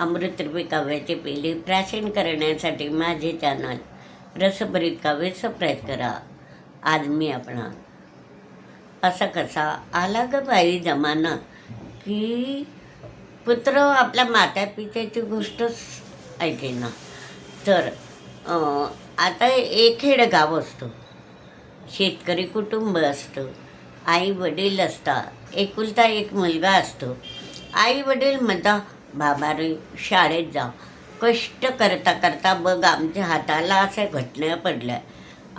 अमृतरूपी काव्याचे पेले प्राचीन करण्यासाठी माझे चॅनल रसभरीत काव्य सबस्क्राईब करा. आज मी आपणा असा कसा आला ग बाई जमाना की पुत्र आपल्या माता पित्याची गोष्टच ऐके ना. तर आता एक खेडगाव असतो. शेतकरी कुटुंब असतं. आई वडील असतात. एकुलता एक मुलगा असतो. आई वडील म्हणता बाबा रे शाळेत जा. कष्ट करता करता बघ आमच्या हाताला अशा घटना पडल्या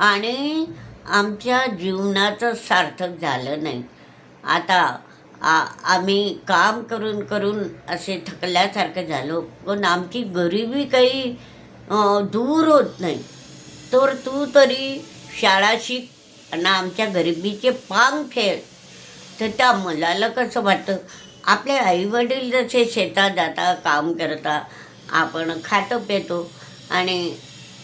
आणि आमच्या जीवनाचं सार्थक झालं नाही. आता आ आम्ही काम करून करून असे थकल्यासारखं झालो. पण आमची गरिबी काही दूर होत नाही. तर तू तरी शाळा शिक आणि आमच्या गरिबीचे पांग खेळ. तर त्या मुलाला कसं वाटतं? आपले आईवडील जसे शेतात जाता काम करता आपण खातो पितो आणि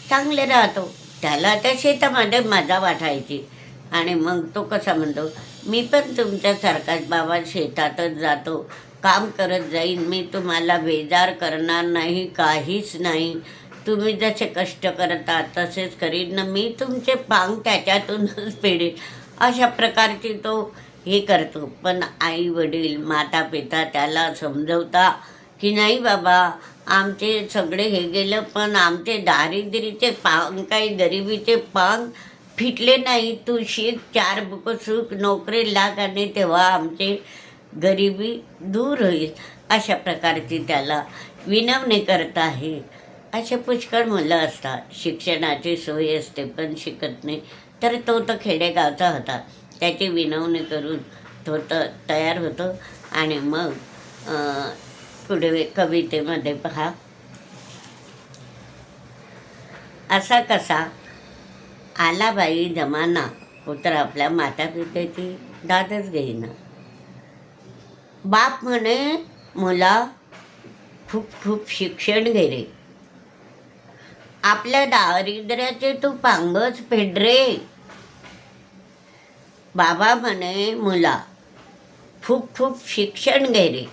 चांगले राहतो त्याला त्या शेतामध्ये मजा वाटायची. आणि मग तो कसा म्हणतो मी पण तुमच्यासारखाच बाबा शेतातच जातो काम करत जाईन मी तुम्हाला बेजार करणार नाही काहीच नाही. तुम्ही जसे कष्ट करता तसेच करीन ना मी तुमचे पांग त्याच्यातूनच पेडेन. अशा प्रकारची तो हे करतो. पण आई वडील माता पिता त्याला समजवता की नाही बाबा आमचे सगळे हे गेलं पण आमचे दारिद्र्याचे पांग काही गरिबीचे पांग फिटले नाही तू शिक चार बुक सुख नोकरी लाग आणि तेव्हा आमचे गरिबी दूर होईल. अशा प्रकारची त्याला विनवणी करत आहे. असे पुष्कळ मुलं असतात. शिक्षणाची सोय असते पण शिकत नाही. तर तो तर खेडेगावचा होता. त्याची विनवणी करून तो तयार होतो. आणि मग पुढे कवितेमध्ये पहा. असा कसा आला बाई जमाना पुत्र आपल्या माता पित्याची दादच घेईना. बाप म्हणे मुला खूप खूप शिक्षण घे रे. आपल्या दारिद्र्याचे तू पांगच फेड रे. बाबा म्हणे मुला खूप खूप शिक्षण घे रे.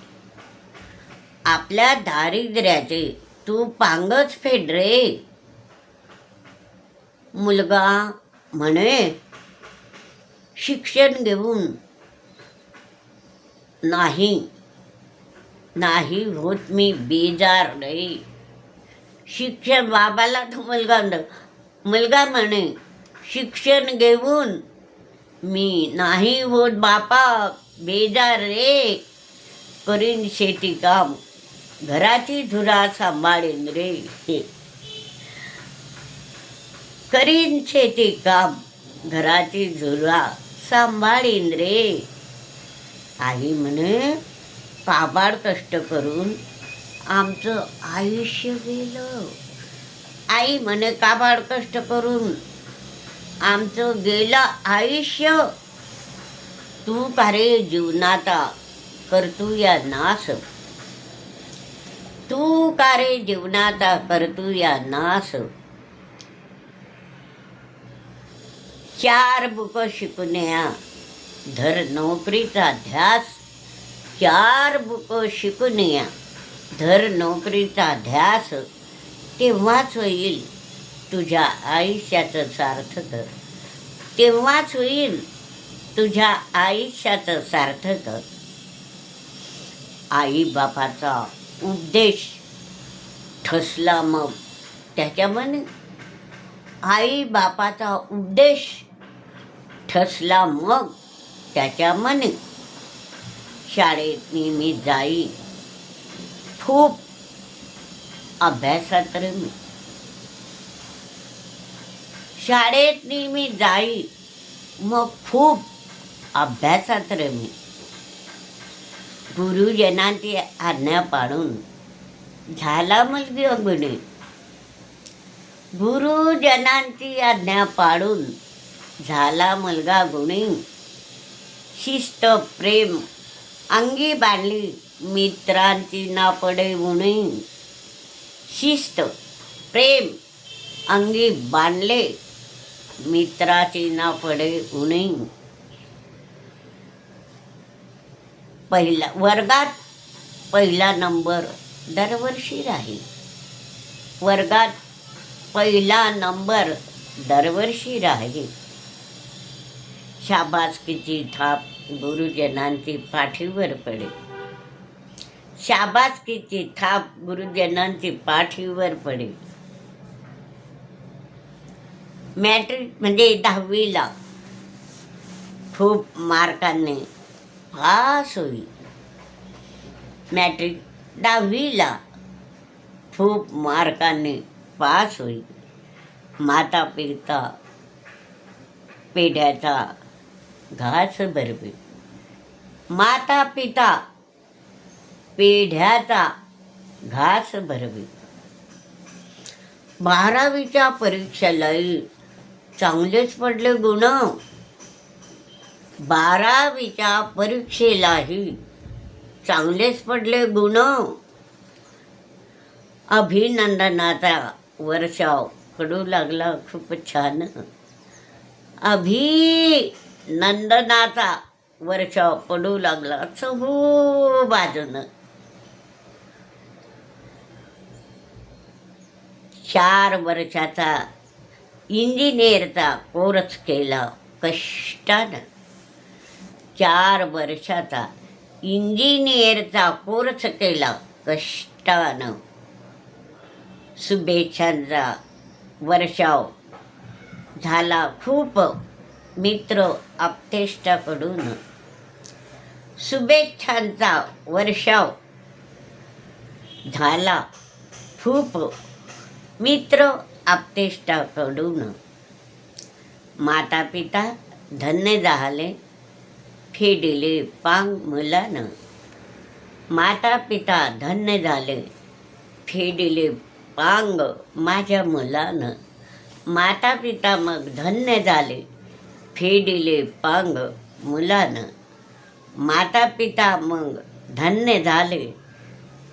आपल्या दारिद्र्याचे तू पांगच फेड रे. मुलगा म्हणे शिक्षण घेऊन नाही नाही होत मी बेजार रे. शिक्षण बाबाला तो मुलगा मुलगा म्हणे शिक्षण घेऊन मी नाही होत बापा बेजार रे करीन शेती काम घराची धुरा सांभाळेन रे. करीन शेती काम घराची झुरा सांभाळीन रे. आई म्हणे काबाड कष्ट करून आमचं आयुष्य गेलं. आई म्हणे काबाड कष्ट करून आमचं गेलं आयुष्य. तू का रे जीवनाता करतू या तू का रे जीवनाता करतू या चार बुक शिकण्या धर नोकरीचा ध्यास. चार बुक शिकण्या धर नोकरीचा ध्यास. तेव्हाच होईल तुझ्या आयुष्याचं सार्थक तेव्हाच होईल तुझ्या आयुष्याचं सार्थक आई बापाचा उपदेश ठसला मग. त्याच्यामध्ये आई बापाचा उपदेश ठसला मग. त्याच्या मने शाळेत नेहमी जाई. खूप अभ्यासात रमी. शाळेतनी मी जाई मग खूप अभ्यासात रमी. गुरुजनांची आज्ञा पाडून झाला मुलगी अगुणी गुरुजनांची आज्ञा पाडून झाला मुलगा गुणी. शिस्त प्रेम अंगी बांधली मित्रांची ना पडे उणी शिस्त प्रेम अंगी बांधले मित्राची ना पडे उणी. पहिला वर्गात पहिला नंबर दरवर्षी राहील. वर्गात पहिला नंबर दरवर्षी राहील. शाबासकीची थाप गुरुजनांची पाठीवर पडेल. शाबासकीची थाप गुरुजनांची पाठीवर पडेल. मॅट्रिक म्हणजे दहावीला. खूप मार्कांनी पास होई मॅट्रिक दहावीला खूप मार्कांनी पास होई माता पिता पेढ्याचा घास भरवे. माता पिता पेढ्याचा घास भरवे. बारावीच्या परीक्षेलाही चांगलेच पडले गुण. बारावीच्या परीक्षेलाही चांगलेच पडले गुण. अभिनंदनाचा वर्षाव कडू लागला खूप छान. अभिनंदनाचा वर्षाव पडू लागला चहू बाजूनं. चार वर्षाचा इंजिनियरचा कोर्स केला. कष्टानं. चार वर्षाचा इंजिनियरचा कोर्स केला. कष्टानं. शुभेच्छांचा वर्षाव झाला. खूप मित्र आपतेष्टाकडून. शुभेच्छांचा वर्षाव झाला. खूप मित्र आपतेष्टाकडून माता पिता धन्य झाले फेडिले पांग मुलानं. माता पिता धन्य झाले फेडिले पांग माझ्या मुलानं. माता पिता मग धन्य झाले फेडिले पांग मुलानं. माता पिता मग धन्य झाले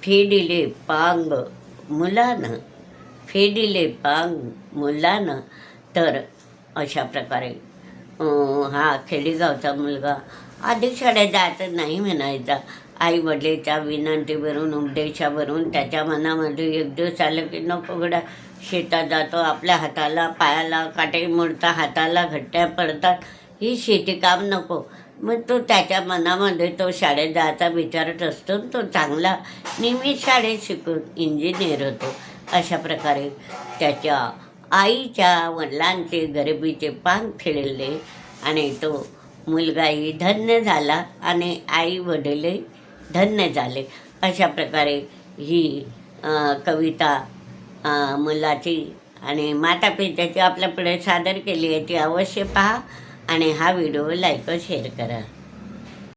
फेडिले पांग मुलानं. फेडिले पांग मुलानं तर अशा प्रकारे हा खेडेगावचा मुलगा अधिक शाळेत जायचं नाही म्हणायचा. आई वडिलाच्या विनंतीवरून उपदेशावरून त्याच्या मनामध्ये एक दिवस आलं की नको गड्या शेतात जातो आपल्या हाताला पायाला काटे मोडता हाताला घट्ट्या पडतात. ही शेती काम नको. मग तो त्याच्या मनामध्ये तो शाळेत जायचा विचारत असतो तो चांगला नेहमी शाळेत शिकून इंजिनियर होतो. अशा प्रकारे त्याच्या आईच्या वडिलांचे गरिबीचे पान फिरले आणि तो मुलगाही धन्य झाला आणि आई वडीलही धन्य झाले. अशा प्रकारे ही आ, कविता मुलाची आणि माता पित्याची आपल्यापुढे सादर केली आहे ती अवश्य पहा आणि हा व्हिडिओ लाईक व शेअर करा.